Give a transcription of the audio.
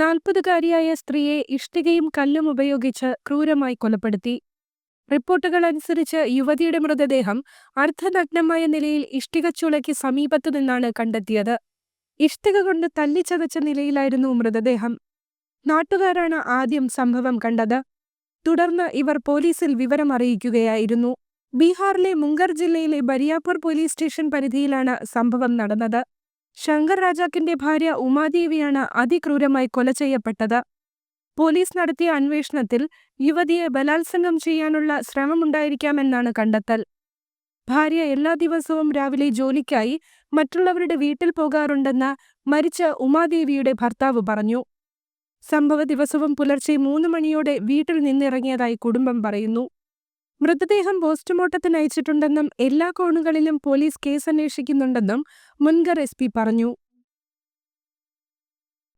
നാൽപ്പതുകാരിയായ സ്ത്രീയെ ഇഷ്ടികയും കല്ലും ഉപയോഗിച്ച് ക്രൂരമായി കൊലപ്പെടുത്തി. റിപ്പോർട്ടുകൾ അനുസരിച്ച് യുവതിയുടെ മൃതദേഹം അർദ്ധനഗ്നമായ നിലയിൽ ഇഷ്ടികച്ചുളയ്ക്ക് സമീപത്തു നിന്നാണ് കണ്ടെത്തിയത്. ഇഷ്ടിക കൊണ്ട് തല്ലിച്ചതച്ച നിലയിലായിരുന്നു മൃതദേഹം. നാട്ടുകാരാണ് ആദ്യം സംഭവം കണ്ടത്. തുടർന്ന് ഇവർ പോലീസിൽ വിവരം അറിയിക്കുകയായിരുന്നു. ബീഹാറിലെ മുംഗർ ജില്ലയിലെ ബരിയാപൂർ പോലീസ് സ്റ്റേഷൻ പരിധിയിലാണ് സംഭവം നടന്നത്. ശങ്കർ രാജാക്കിന്റെ ഭാര്യ ഉമാദേവിയാണ് അതിക്രൂരമായി കൊല ചെയ്യപ്പെട്ടത്. പോലീസ് നടത്തിയ അന്വേഷണത്തിൽ യുവതിയെ ബലാത്സംഗം ചെയ്യാനുള്ള ശ്രമമുണ്ടായിരിക്കാമെന്നാണ് കണ്ടെത്തൽ. ഭാര്യ എല്ലാ ദിവസവും രാവിലെ ജോലിക്കായി മറ്റുള്ളവരുടെ വീട്ടിൽ പോകാറുണ്ടെന്ന് മരിച്ച ഉമാദേവിയുടെ ഭർത്താവ് പറഞ്ഞു. സംഭവ ദിവസവും പുലർച്ചെ മൂന്ന് മണിയോടെ വീട്ടിൽ നിന്നിറങ്ങിയതായി കുടുംബം പറയുന്നു. മൃതദേഹം പോസ്റ്റ്മോർട്ടത്തിന് അയച്ചിട്ടുണ്ടെന്നും എല്ലാ കോണുകളിലും പോലീസ് കേസന്വേഷിക്കുന്നുണ്ടെന്നും മുൻഗർ എസ് പറഞ്ഞു.